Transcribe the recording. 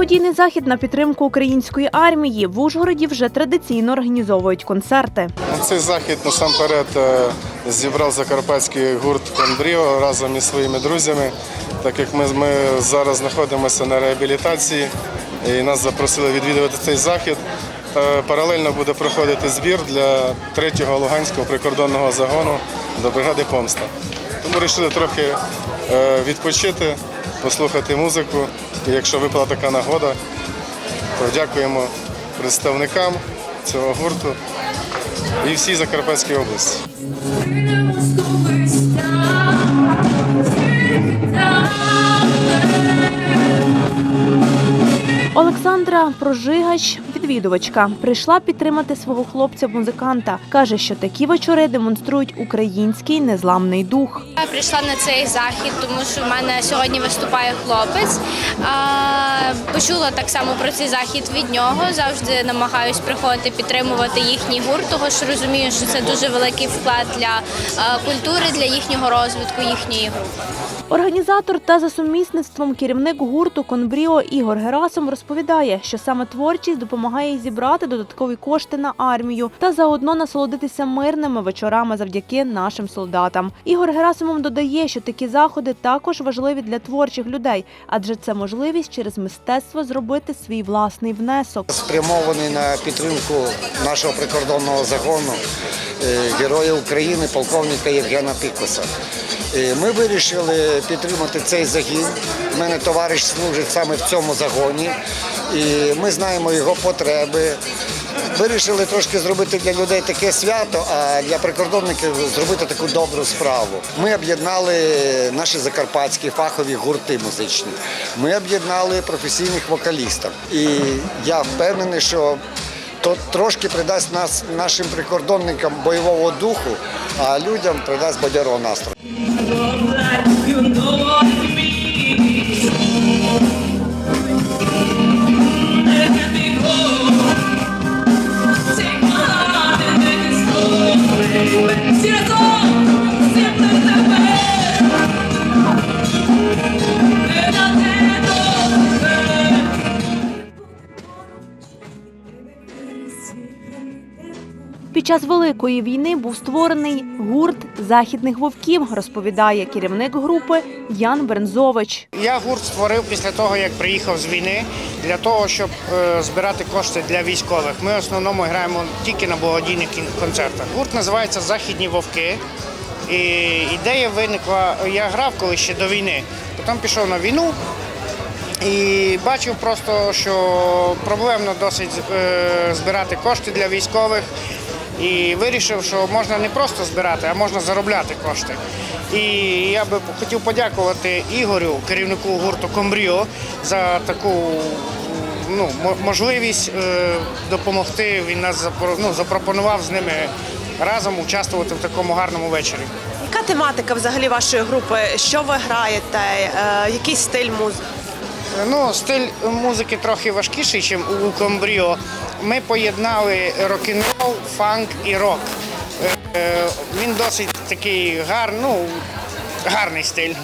Благодійний захід на підтримку української армії в Ужгороді вже традиційно організовують концерти. Цей захід насамперед е, зібрав закарпатський гурт Конбріо разом із своїми друзями, так як ми, ми зараз знаходимося на реабілітації і нас запросили відвідувати цей захід. Е, Паралельно буде проходити збір для 3-го Луганського прикордонного загону до бригади Помста. Тому вирішили трохи е, відпочити, послухати музику. І якщо випала така нагода, то дякуємо представникам цього гурту і всій Закарпатській області. Олександра Прожигач, відвідувачка, прийшла підтримати свого хлопця-музиканта. каже, що такі вечори демонструють український незламний дух. Я прийшла на цей захід, тому що в мене сьогодні виступає хлопець. Почула так само про цей захід від нього. Завжди намагаюсь приходити підтримувати їхній гурт, тому що розумію, що це дуже великий вклад для культури, для їхнього розвитку, їхньої групи. Організатор та за сумісництвом керівник гурту Конбріо Ігор Герасим розповідає, що саме творчість допомагає зібрати додаткові кошти на армію та заодно насолодитися мирними вечорами завдяки нашим солдатам. Ігор Герасимов додає, що такі заходи також важливі для творчих людей, адже це можливість через мистецтво зробити свій власний внесок. спрямований на підтримку нашого прикордонного загону е, героя України, полковника Євгена Пікоса. Е, Ми вирішили підтримати цей загін. У мене товариш служить саме в цьому загоні, і ми знаємо його потреби. Вирішили трошки зробити для людей таке свято, а для прикордонників зробити таку добру справу. Ми об'єднали наші закарпатські фахові гурти музичні. Ми об'єднали професійних вокалістів. І я впевнений, що то трошки придасть нас нашим прикордонникам бойового духу, а людям придасть бадьорого настрою. Під час великої війни був створений гурт західних вовків, розповідає керівник групи Ян Бернзович. Я гурт створив після того, як приїхав з війни, для того, щоб е, збирати кошти для військових. Ми в основному граємо тільки на благодійних концертах. Гурт називається Західні вовки. І ідея виникла. Я грав коли ще до війни. Потім пішов на війну і бачив просто, що проблемно досить е, збирати кошти для військових. І вирішив, що можна не просто збирати, а можна заробляти кошти. І я би хотів подякувати Ігорю, керівнику гурту Комбріо, за таку ну, можливість е, допомогти. Він нас ну, запропонував з ними разом участвувати в такому гарному вечорі. Яка тематика взагалі вашої групи? Що ви граєте? Е, який стиль музики? Ну, стиль музики трохи важкіший, ніж у Комбріо. Ми поєднали рок-н-рол, фанк і рок. Е, Він досить такий гар, ну, гарний стиль.